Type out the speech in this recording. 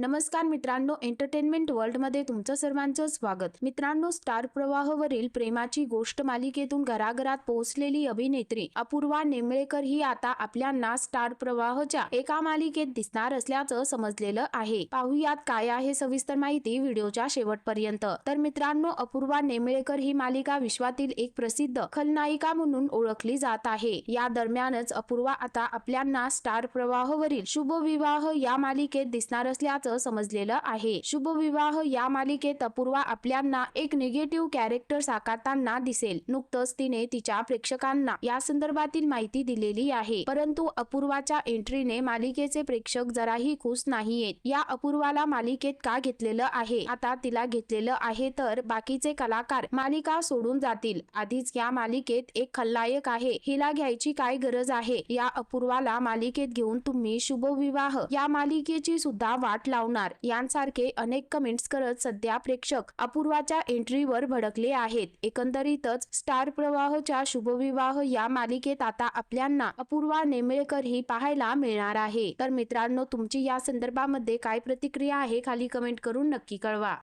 नमस्कार मित्रांनो एंटरटेनमेंट वर्ल्डमध्ये तुमचं सर्वांचं स्वागत. मित्रांनो स्टार प्रवाहवरील प्रेमाची गोष्ट मालिकेतून घराघरात पोहोचलेली अभिनेत्री अपूर्वा नेमळेकर ही आता आपल्यांना स्टार प्रवाहच्या एका मालिकेत दिसणार असल्याचं समजलेलं आहे. पाहुयात काय आहे सविस्तर माहिती व्हिडिओच्या शेवटपर्यंत. तर मित्रांनो अपूर्वा नेमळेकर ही मालिका विश्वातील एक प्रसिद्ध खलनायिका म्हणून ओळखली जात आहे. या दरम्यानच अपूर्वा आता आपल्यांना स्टार प्रवाहवरील शुभविवाह या मालिकेत दिसणार असल्याचं समजलेलं आहे. शुभविवाह या मालिकेत अपूर्वा आपल्यांना एक निगेटिव्ह कॅरेक्टर साकारताना दिसेल. नुकतंच तिने तिच्या प्रेक्षकांना या संदर्भातील माहिती दिलेली आहे. परंतु अपूर्वाच्या एंट्रीने मालिकेचे प्रेक्षक जराही खुश नाहीयेत. या अपूर्वाला मालिकेत का घेतलेलं आहे? आता तिला घेतलेलं आहे तर बाकीचे कलाकार मालिका सोडून जातील. आधीच या मालिकेत एक खलनायक आहे. हिला घ्यायची काय गरज आहे? या अपूर्वाला मालिकेत घेऊन तुम्ही शुभविवाह या मालिकेची सुद्धा वाट लावणार. यांसारखे अनेक कमेंट्स करत सध्या प्रेक्षक अपूर्वाच्या एंट्रीवर भडकले आहेत. एकंदरीतच स्टार प्रवाहच्या शुभविवाह या मालिकेत आता आपल्यांना अपूर्वा नेमळेकर ही पाहायला मिळणार आहे. तर मित्रांनो तुमची या संदर्भामध्ये काय प्रतिक्रिया आहे खाली कमेंट करून नक्की कळवा.